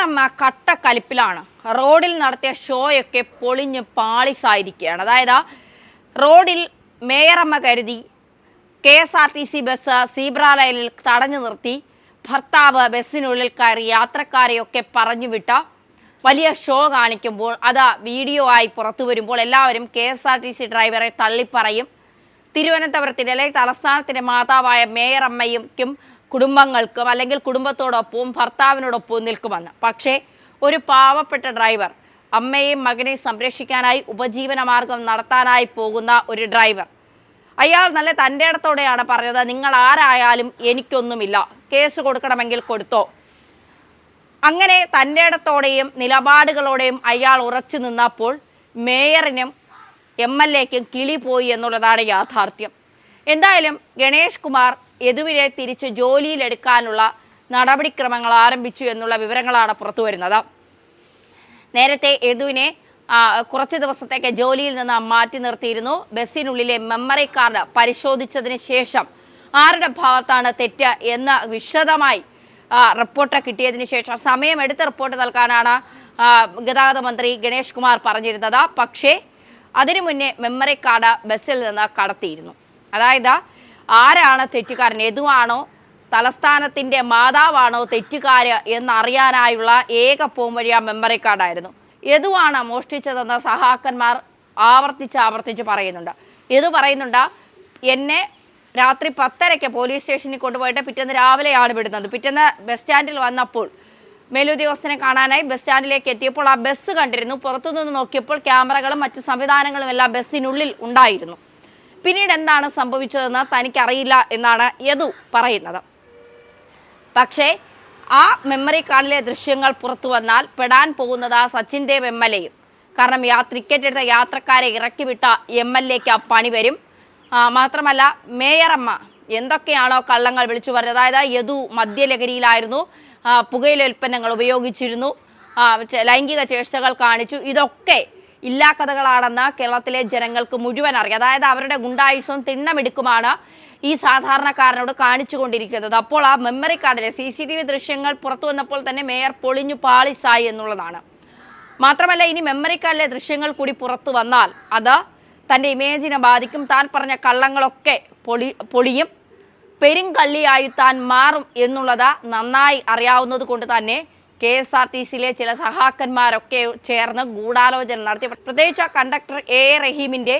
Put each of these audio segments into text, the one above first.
മേയറമ്മ കട്ടക്കലിപ്പിലാണ്. റോഡിൽ നടത്തിയ ഷോയൊക്കെ പൊളിഞ്ഞ് പാളിസായിരിക്കുകയാണ്. അതായത് റോഡിൽ മേയറമ്മ കരുതി K S R T C bus zebra ലൈനിൽ തടഞ്ഞു നിർത്തി ഭർത്താവ് ബസ്സിനുള്ളിൽ കയറി യാത്രക്കാരെയൊക്കെ പറഞ്ഞു വിട്ട വലിയ ഷോ കാണിക്കുമ്പോൾ അത് വീഡിയോ ആയി പുറത്തു വരുമ്പോൾ എല്ലാവരും K S R T C ഡ്രൈവറെ തള്ളിപ്പറയും. തിരുവനന്തപുരത്തിന്റെ അല്ലെങ്കിൽ തലസ്ഥാനത്തിന്റെ മാതാവായ മേയർ അമ്മയ്ക്കും കുടുംബങ്ങൾക്കും അല്ലെങ്കിൽ കുടുംബത്തോടൊപ്പവും ഭർത്താവിനോടൊപ്പവും നിൽക്കുമെന്ന്. പക്ഷേ ഒരു പാവപ്പെട്ട ഡ്രൈവർ അമ്മയെയും മകനെയും സംരക്ഷിക്കാനായി ഉപജീവനമാർഗം നടത്താനായി പോകുന്ന ഒരു ഡ്രൈവർ. അയാൾ നല്ല തന്റെ ഇടത്തോടെയാണ് പറഞ്ഞത് നിങ്ങൾ ആരായാലും എനിക്കൊന്നുമില്ല. കേസ് കൊടുക്കണമെങ്കിൽ കൊടുത്തോ. അങ്ങനെ തന്റെ ഇടത്തോടെയും നിലപാടുകളോടെയും അയാൾ ഉറച്ചു നിന്നപ്പോൾ മേയറിനും എം എൽ എക്കും കിളി പോയി എന്നുള്ളതാണ് യാഥാർത്ഥ്യം. എന്തായാലും ഗണേഷ് കുമാർ യദുവിനെ തിരിച്ച് ജോലിയിലെടുക്കാനുള്ള നടപടിക്രമങ്ങൾ ആരംഭിച്ചു എന്നുള്ള വിവരങ്ങളാണ് പുറത്തു വരുന്നത്. നേരത്തെ യദുവിനെ കുറച്ച് ദിവസത്തേക്ക് ജോലിയിൽ നിന്ന് മാറ്റി നിർത്തിയിരുന്നു. ബസ്സിനുള്ളിലെ മെമ്മറി കാർഡ് പരിശോധിച്ചതിന് ശേഷം ആരുടെ ഭാഗത്താണ് തെറ്റ് എന്ന് വിശദമായി റിപ്പോർട്ട് കിട്ടിയതിന് ശേഷം സമയമെടുത്ത് റിപ്പോർട്ട് നൽകാനാണ് ഗതാഗത മന്ത്രി ഗണേഷ് കുമാർ പറഞ്ഞിരുന്നത്. പക്ഷേ അതിനു മുന്നേ മെമ്മറി കാർഡ് ബസ്സിൽ നിന്ന് കടത്തിയിരുന്നു. അതായത് ആരാണ് തെറ്റുകാരൻ? യദുവാണോ തലസ്ഥാനത്തിന്റെ മാതാവാണോ തെറ്റുകാര് എന്നറിയാനായുള്ള ഏക പോംവഴി ആ മെമ്മറി കാർഡായിരുന്നു യദുവാണ് മോഷ്ടിച്ചതെന്ന് സഹാക്കന്മാർ ആവർത്തിച്ച് ആവർത്തിച്ച് പറയുന്നുണ്ട്. യദു പറയുന്നുണ്ട് എന്നെ രാത്രി പത്തരയ്ക്ക് പോലീസ് സ്റ്റേഷനിൽ കൊണ്ടുപോയിട്ട് പിറ്റേന്ന് രാവിലെയാണ് വിടുന്നത്. പിറ്റേന്ന് ബസ് സ്റ്റാൻഡിൽ വന്നപ്പോൾ മേലുദ്യോഗസ്ഥനെ കാണാനായി ബസ് സ്റ്റാൻഡിലേക്ക് എത്തിയപ്പോൾ ആ ബസ് കണ്ടിരുന്നു. പുറത്തുനിന്ന് നോക്കിയപ്പോൾ ക്യാമറകളും മറ്റ് സംവിധാനങ്ങളും എല്ലാം ബസ്സിനുള്ളിൽ ഉണ്ടായിരുന്നു. പിന്നീട് എന്താണ് സംഭവിച്ചതെന്ന് തനിക്കറിയില്ല എന്നാണ് യദു പറയുന്നത്. പക്ഷേ ആ മെമ്മറി കാർഡിലെ ദൃശ്യങ്ങൾ പുറത്തു വന്നാൽ പെടാൻ പോകുന്നത് ആ സച്ചിൻ എം എൽ എയും. കാരണം യാ ടിക്കറ്റ് എടുത്ത യാത്രക്കാരെ ഇറക്കി വിട്ട എം എൽ എക്ക് ആ പണി വരും. മാത്രമല്ല മേയറമ്മ എന്തൊക്കെയാണോ കള്ളങ്ങൾ വിളിച്ചു പറഞ്ഞത്. അതായത് യദു മദ്യലഹരിയിലായിരുന്നു. പുകയിലുൽപ്പന്നങ്ങൾ ഉപയോഗിച്ചിരുന്നു. ലൈംഗിക ചേഷ്ടകൾ കാണിച്ചു. ഇതൊക്കെ ഇല്ലാ കഥകളാണെന്ന് കേരളത്തിലെ ജനങ്ങൾക്ക് മുഴുവൻ അറിയാം. അതായത് അവരുടെ ഗുണ്ടായുസവും തിണ്ണമെടുക്കുമാണ് ഈ സാധാരണക്കാരനോട് കാണിച്ചു കൊണ്ടിരിക്കുന്നത് അപ്പോൾ ആ മെമ്മറി കാർഡിലെ സി സി ടി വി ദൃശ്യങ്ങൾ പുറത്തു വന്നപ്പോൾ തന്നെ മേയർ പൊളിഞ്ഞു പാളിസായി എന്നുള്ളതാണ്. മാത്രമല്ല ഇനി മെമ്മറി കാർഡിലെ ദൃശ്യങ്ങൾ കൂടി പുറത്തു വന്നാൽ അത് തന്റെ ഇമേജിനെ ബാധിക്കും. താൻ പറഞ്ഞ കള്ളങ്ങളൊക്കെ പൊളി പൊളിയും പെരുങ്കള്ളിയായി താൻ മാറും എന്നുള്ളത് നന്നായി അറിയാവുന്നത് കൊണ്ട് തന്നെ കെ എസ് ആർ ടി സിയിലെ ചില സഹാക്കന്മാരൊക്കെ ചേർന്ന് ഗൂഢാലോചന നടത്തി. പ്രത്യേകിച്ച് കണ്ടക്ടർ എ റഹീമിന്റെ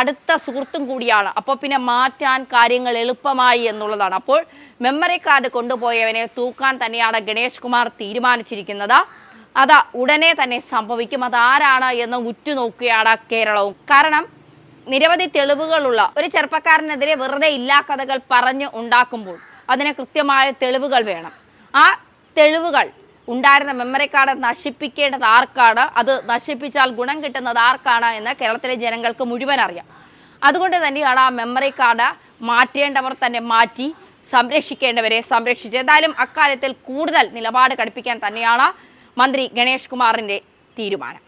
അടുത്ത സുഹൃത്തും കൂടിയാണ്. അപ്പോൾ പിന്നെ മാറ്റാൻ കാര്യങ്ങൾ എളുപ്പമായി എന്നുള്ളതാണ്. അപ്പോൾ മെമ്മറി കാർഡ് കൊണ്ടുപോയവനെ തൂക്കാൻ തന്നെയാണ് ഗണേഷ് കുമാർ തീരുമാനിച്ചിരിക്കുന്നത്. അത് ഉടനെ തന്നെ സംഭവിക്കും. അതാരാണ് എന്ന് ഉറ്റുനോക്കുകയാണ് കേരളവും. കാരണം നിരവധി തെളിവുകളുള്ള ഒരു ചെറുപ്പക്കാരനെതിരെ വെറുതെ ഇല്ലാ കഥകൾ പറഞ്ഞ് ഉണ്ടാക്കുമ്പോൾ അതിന് കൃത്യമായ തെളിവുകൾ വേണം. ആ തെളിവുകൾ ഉണ്ടായിരുന്ന മെമ്മറി കാർഡ് നശിപ്പിക്കേണ്ടത് ആർക്കാണ്? അത് നശിപ്പിച്ചാൽ ഗുണം കിട്ടുന്നത് ആർക്കാണ് എന്ന് കേരളത്തിലെ ജനങ്ങൾക്ക് മുഴുവൻ അറിയാം. അതുകൊണ്ട് തന്നെയാണ് ആ മെമ്മറി കാർഡ് മാറ്റേണ്ടവർ തന്നെ മാറ്റി സംരക്ഷിക്കേണ്ടവരെ സംരക്ഷിച്ച്. എന്തായാലും അക്കാര്യത്തിൽ കൂടുതൽ നിലപാട് കടുപ്പിക്കാൻ തന്നെയാണ് മന്ത്രി ഗണേഷ് കുമാറിന്റെ തീരുമാനം.